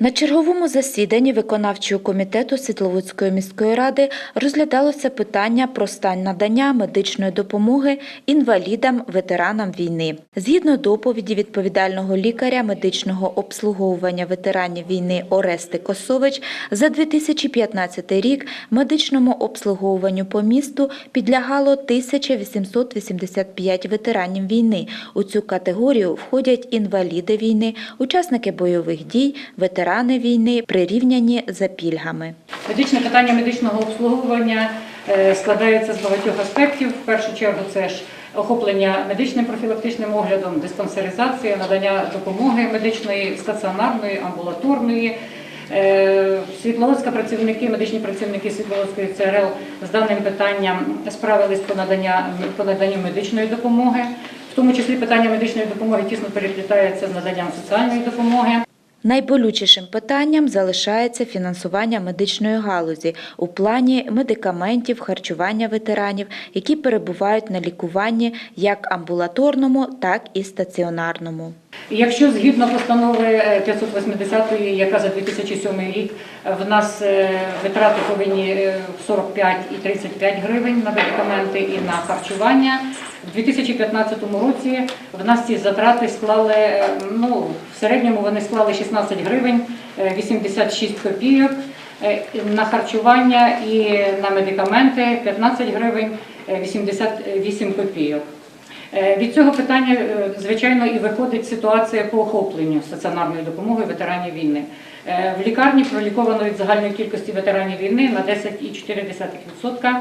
На черговому засіданні виконавчого комітету Світловодської міської ради розглядалося питання про стан надання медичної допомоги інвалідам, ветеранам війни. Згідно доповіді відповідального лікаря медичного обслуговування ветеранів війни Орести Косович, за 2015 рік медичному обслуговуванню по місту підлягало 1885 ветеранів війни. У цю категорію входять інваліди війни, учасники бойових дій, ветерани війни, прирівняні за пільгами. Медичне питання медичного обслуговування е, складається з багатьох аспектів. В першу чергу це ж охоплення медичним профілактичним оглядом, диспансеризація, надання допомоги медичної, стаціонарної, амбулаторної. Е, Світловодська працівники, медичні працівники Світловодської ЦРЛ з даним питанням справились по надання по наданню медичної допомоги. В тому числі питання медичної допомоги тісно переплітається з наданням соціальної допомоги. Найболючішим питанням залишається фінансування медичної галузі у плані медикаментів, харчування ветеранів, які перебувають на лікуванні як амбулаторному, так і стаціонарному. Якщо згідно постанови е, 580, яка за 2007 рік е, в нас е, витрати повинні е, 45 і 35 гривень на медикаменти і на харчування, в 2015 році в нас ці затрати склали, е, ну, в середньому вони склали 16 гривень е, 86 копійок, е, на харчування і на медикаменти 15 гривень е, 88 копійок. Е, Від цього питання, е, звичайно, і виходить ситуація по охопленню стаціонарної допомоги ветеранів війни. Е, В лікарні проліковано від загальної кількості ветеранів війни на 10,4%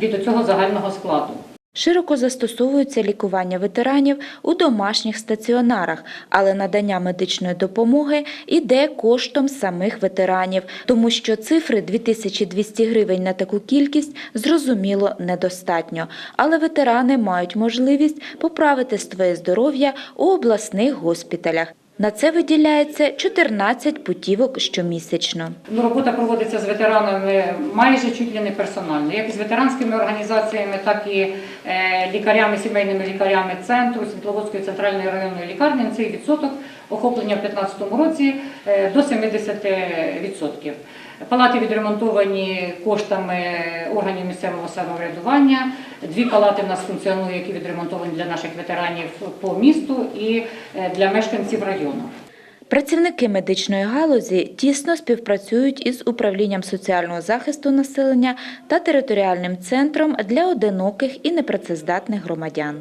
від цього загального складу. Широко застосовується лікування ветеранів у домашніх стаціонарах, але надання медичної допомоги йде коштом самих ветеранів, тому що цифри 2200 гривень на таку кількість зрозуміло недостатньо. Але ветерани мають можливість поправити своє здоров'я у обласних госпіталях. На це виділяється 14 путівок щомісячно. Ну, робота проводиться з ветеранами майже чуть ли не персонально, як з ветеранськими організаціями, так і е, лікарями, сімейними лікарями центру Світловодської центральної районної лікарні. На Цей відсоток охоплення в 2015 році е, до 70%. Палати відремонтовані коштами органів місцевого самоврядування. Дві палати в нас функціонують, які відремонтовані для наших ветеранів по місту і е, для мешканців району. Працівники медичної галузі тісно співпрацюють із управлінням соціального захисту населення та територіальним центром для одиноких і непрацездатних громадян.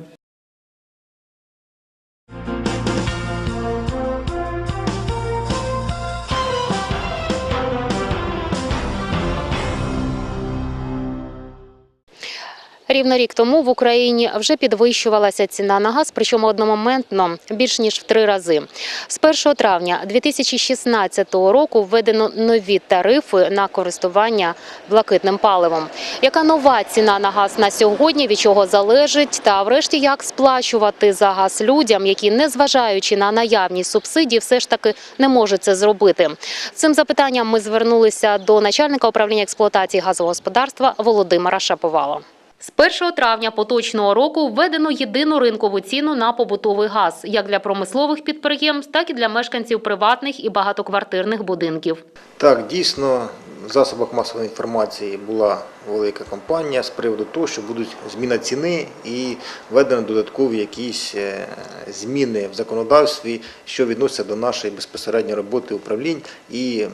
Рівно рік тому в Україні вже підвищувалася ціна на газ, причому одномоментно більш ніж в три рази. З 1 травня 2016 року введено нові тарифи на користування блакитним паливом. Яка нова ціна на газ на сьогодні, від чого залежить, та врешті як сплачувати за газ людям, які, незважаючи на наявність субсидій, все ж таки не можуть це зробити. Цим запитанням ми звернулися до начальника управління експлуатації газового господарства Володимира Шаповала. З 1 травня поточного року введено єдину ринкову ціну на побутовий газ як для промислових підприємств, так і для мешканців приватних і багатоквартирних будинків. Так, дійсно, в засобах масової інформації була велика кампанія з приводу того, що будуть зміна ціни і введено додаткові якісь е, зміни в законодавстві, що відносяться до нашої безпосередньої роботи управлінь і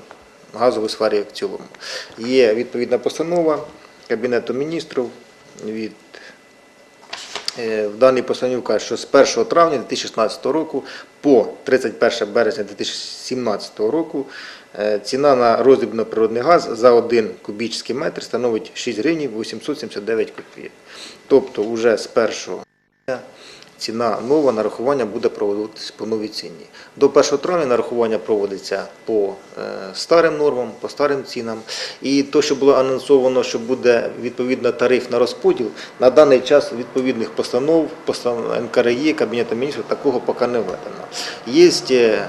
газової сфері в цілому. Є відповідна постанова Кабінету міністрів від Е, В даній постанові каже, що з 1 травня 2016 року по 31 березня 2017 року е, ціна на роздрібно природний газ за 1 кубічний метр становить 6 гривень 879 копійок. Тобто вже з 1 ціна нова нарахування буде проводитися по новій ціні. До 1 травня нарахування проводиться по е, старим нормам, по старим цінам. І то, що було анонсовано, що буде відповідно тариф на розподіл, на даний час відповідних постанов, постанов НКРЄ, Кабінету міністрів такого поки не введено. Є е,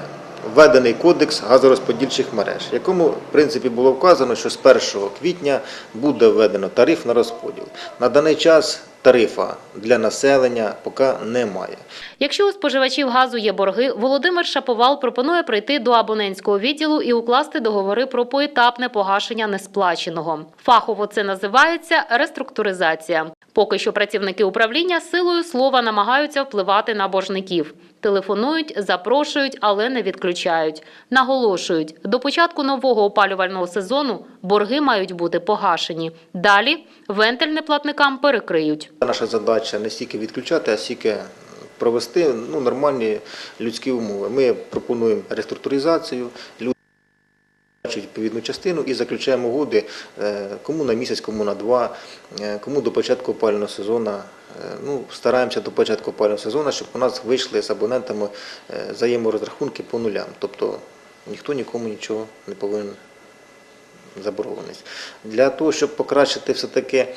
введений кодекс газорозподільчих мереж, в якому в принципі було вказано, що з 1 квітня буде введено тариф на розподіл. На даний час тарифа для населення поки немає. Якщо у споживачів газу є борги, Володимир Шаповал пропонує прийти до абонентського відділу і укласти договори про поетапне погашення несплаченого. Фахово це називається реструктуризація. Поки що працівники управління силою слова намагаються впливати на боржників. Телефонують, запрошують, але не відключають. Наголошують, до початку нового опалювального сезону борги мають бути погашені. Далі вентиль неплатникам перекриють. Наша задача не стільки відключати, а стільки провести ну, нормальні людські умови. Ми пропонуємо реструктуризацію, люди бачать відповідну частину і заключаємо угоди е, кому на місяць, кому на два, е, кому до початку опалювального сезону. Е, Ну, стараємося до початку опалювального сезону, щоб у нас вийшли з абонентами взаєморозрахунки по нулям. Тобто ніхто нікому нічого не повинен заборгованість. Для того, щоб покращити все-таки,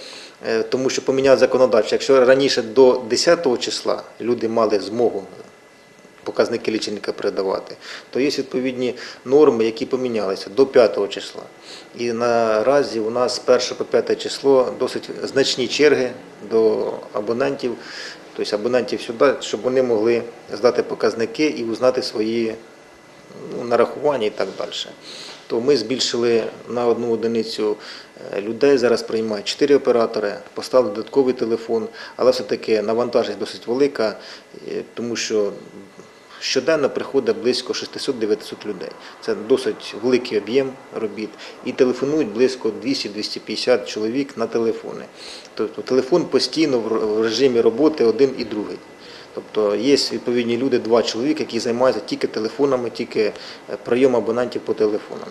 е, тому що поміняли законодавчо, якщо раніше до 10 числа люди мали змогу показники лічильника передавати, то є відповідні норми, які помінялися до 5 числа. І наразі у нас з 1 по 5 число досить значні черги до абонентів, тобто абонентів сюди, щоб вони могли здати показники і узнати свої нарахування і так далі. То ми збільшили на одну одиницю е, людей, зараз приймають 4 оператори, поставили додатковий телефон, але все-таки навантаженість досить велика, е, тому що щоденно приходить близько 600-900 людей. Це досить великий об'єм робіт. І телефонують близько 200-250 чоловік на телефони. Тобто телефон постійно в режимі роботи один і другий. Тобто є відповідні люди, два чоловіки, які займаються тільки телефонами, тільки е, прийом абонентів по телефонам.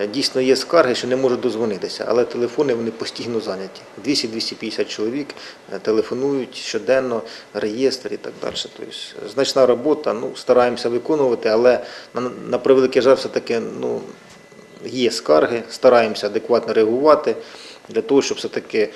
Е, Дійсно є скарги, що не можуть дозвонитися, але телефони вони постійно зайняті. 200-250 чоловік е, телефонують щоденно, реєстр і так далі. Тобто значна робота, ну, стараємося виконувати, але на, на превеликий жаль, все-таки ну, є скарги, стараємося адекватно реагувати для того, щоб все-таки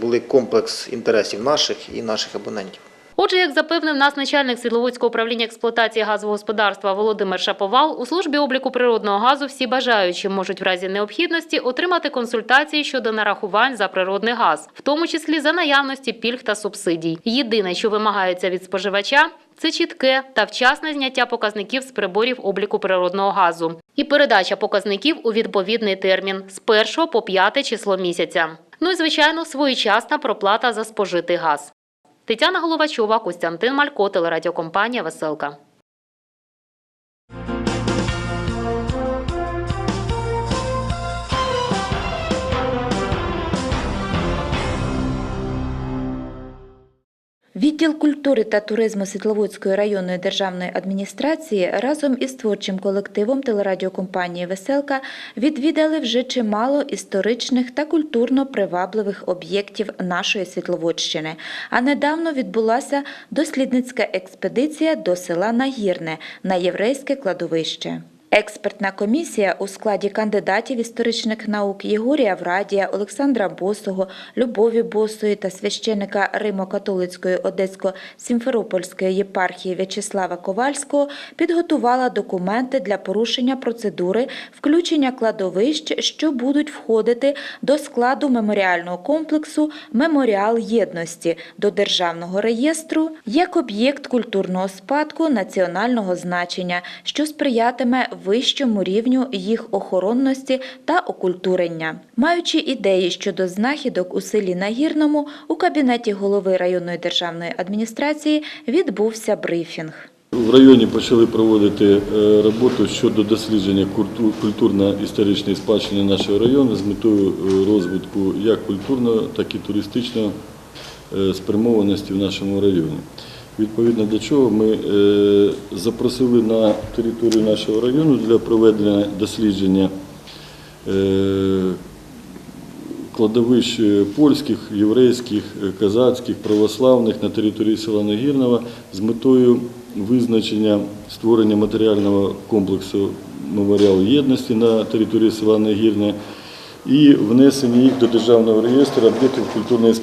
були комплекс інтересів наших і наших абонентів. Отже, як запевнив нас начальник Світловодського управління експлуатації газового Володимир Шаповал, у службі обліку природного газу всі бажаючі можуть в разі необхідності отримати консультації щодо нарахувань за природний газ, в тому числі за наявності пільг та субсидій. Єдине, що вимагається від споживача. Це чітке та вчасне зняття показників з приборів обліку природного газу і передача показників у відповідний термін з 1 по 5 число місяця. Ну і звичайно, своєчасна проплата за спожитий газ. Тетяна Головачова, Костянтин Малько, телерадіокомпанія Веселка. Відділ культури та туризму Світловодської районної державної адміністрації разом із творчим колективом телерадіокомпанії Веселка відвідали вже чимало історичних та культурно привабливих об'єктів нашої Світловодщини. А недавно відбулася дослідницька експедиція до села Нагірне на єврейське кладовище. Експертна комісія у складі кандидатів історичних наук Єгорія Врадія, Олександра Босого, Любові Босої та священика Римо-католицької Одесько-Сімферопольської єпархії В'ячеслава Ковальського підготувала документи для порушення процедури включення кладовищ, що будуть входити до складу меморіального комплексу Меморіал єдності до державного реєстру як об'єкт культурного спадку національного значення, що сприятиме вищому рівню їх охоронності та окультурення. Маючи ідеї щодо знахідок у селі Нагірному, у кабінеті голови районної державної адміністрації відбувся брифінг. В районі почали проводити е, роботу щодо дослідження культу- культурно-історичної спадщини нашого району з метою е, розвитку як культурного, так і туристичного е, спрямованості в нашому районі. Відповідно до чого ми е, запросили на територію нашого району для проведення дослідження е, кладовищ польських, єврейських, казацьких, православних на території села Нагірного з метою визначення створення матеріального комплексу меморіал єдності на території села Нагірне і внесення їх до державного реєстру об'єктів культурної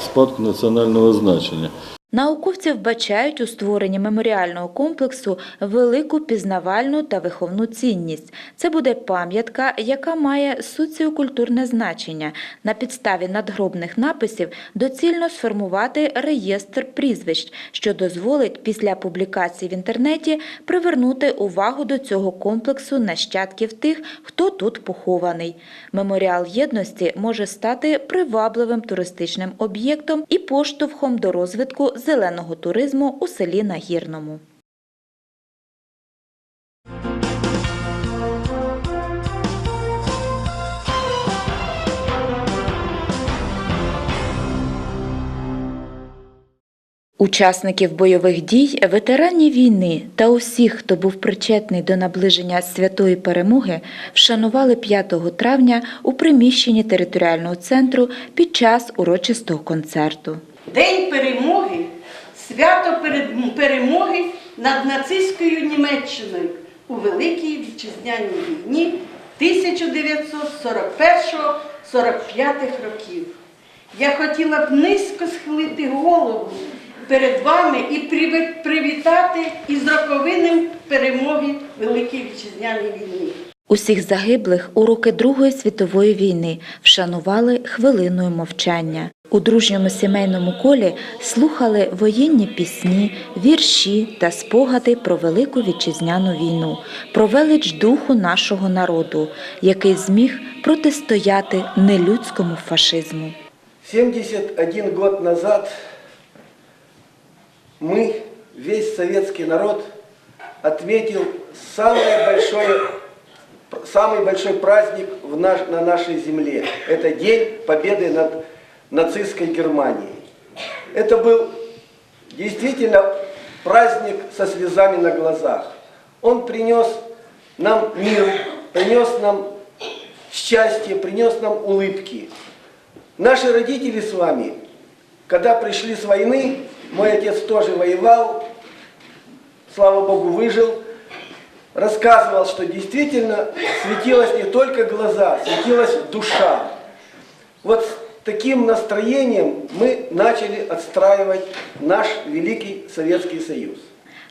спадку національного значення. Науковці вбачають у створенні меморіального комплексу велику пізнавальну та виховну цінність. Це буде пам'ятка, яка має соціокультурне значення. На підставі надгробних написів доцільно сформувати реєстр прізвищ, що дозволить після публікації в інтернеті привернути увагу до цього комплексу нащадків тих, хто тут похований. Меморіал єдності може стати привабливим туристичним об'єктом і поштовхом до розвитку зеленого туризму у селі Нагірному. Учасників бойових дій, ветеранів війни та усіх, хто був причетний до наближення святої перемоги, вшанували 5 травня у приміщенні територіального центру під час урочистого концерту. День перемоги, свято перемоги над нацистською Німеччиною у Великій Вітчизняній війні 1941-45 років. Я хотіла б низько схилити голову перед вами і привітати із роковинням перемоги Великій Вітчизняній війни. Усіх загиблих у роки Другої світової війни вшанували хвилиною мовчання. У дружньому сімейному колі слухали воєнні пісні, вірші та спогади про велику вітчизняну війну, про велич духу нашого народу, який зміг протистояти нелюдському фашизму. 71 год назад мы, весь советский народ, отметил самое большое, самый большой праздник в наш, на нашей земле. Это День Победы над нацистской Германией. Это был действительно праздник со слезами на глазах. Он принес нам мир, принес нам счастье, принес нам улыбки. Наши родители с вами, когда пришли с войны, мой отец тоже воевал, слава Богу, выжил, рассказывал, что действительно светилась не только глаза, светилась душа. Вот таким настроением мы начали отстраивать наш великий Советский Союз.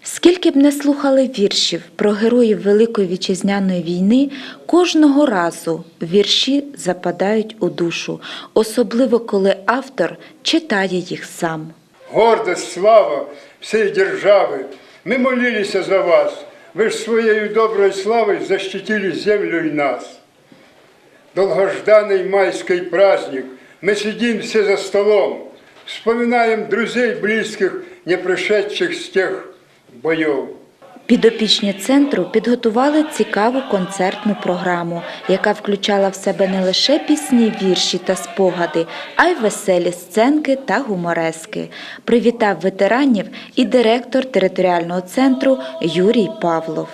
Скільки б не слухали віршів про героїв Великої вітчизняної війни, кожного разу вірші западають у душу, особливо коли автор читає їх сам. гордость, слава всей державы. Мы молились за вас. Вы ж своей доброй славой защитили землю и нас. Долгожданный майский праздник. Мы сидим все за столом, вспоминаем друзей близких, не пришедших с тех боев. Підопічні центру підготували цікаву концертну програму, яка включала в себе не лише пісні, вірші та спогади, а й веселі сценки та гуморески. Привітав ветеранів і директор територіального центру Юрій Павлов.